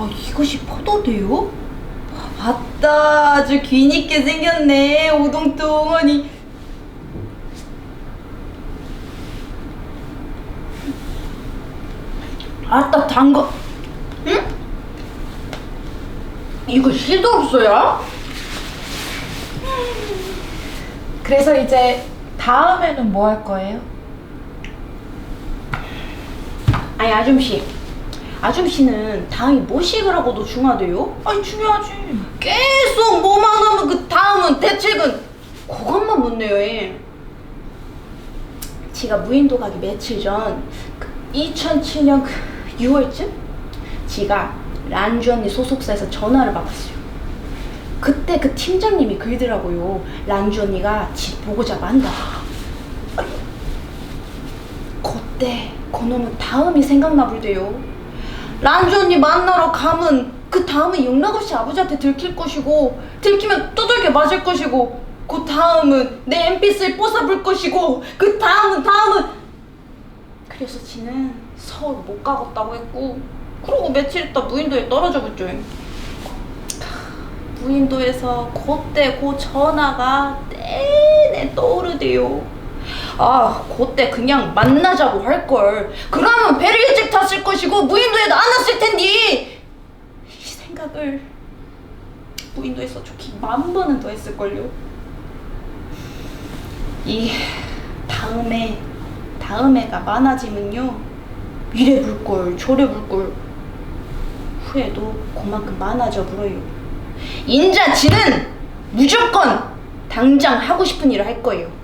아 이것이 포도대요? 맞다 아주 귀있게 생겼네 오동통하니 아따 단 거 응? 이거 실도 없어요? 그래서 이제 다음에는 뭐 할 거예요? 아니 아줌씨 아줌씨는 다음이 뭐 식으라고도 중하대요? 아니 중요하지 계속 뭐만 하면 그 다음은 대책은 그것만 묻네요 얘. 제가 무인도 가기 며칠 전 그 2007년 그 6월쯤 제가 란주 언니 소속사에서 전화를 받았어요 그때 그 팀장님이 그러더라고요 란주 언니가 지 보고자 만다 그때 그놈은 다음이 생각나 불대요. 란주 언니 만나러 가면 그 다음은 영락없이 아버지한테 들킬 것이고 들키면 두들겨 맞을 것이고 그 다음은 내 MP3 뽀사볼 것이고 그 다음은 다음은 그래서 지는 서울 못 가겠다고 했고 그러고 며칠 있다 무인도에 떨어져 붙죠. 무인도에서 그때 그 전화가 내내 떠오르대요. 아, 그때 그냥 만나자고 할 걸. 그러면 배를 일찍 탔을 것이고 무인도에도 안 왔을 텐데. 이 생각을 무인도에서 좋게 만 번은 더 했을 걸요. 이 다음에 다음에가 많아지면요. 이래 볼 걸, 저래 볼 걸. 후회도 그만큼 많아져 불어요. 인자 지는 무조건 당장 하고 싶은 일을 할 거예요.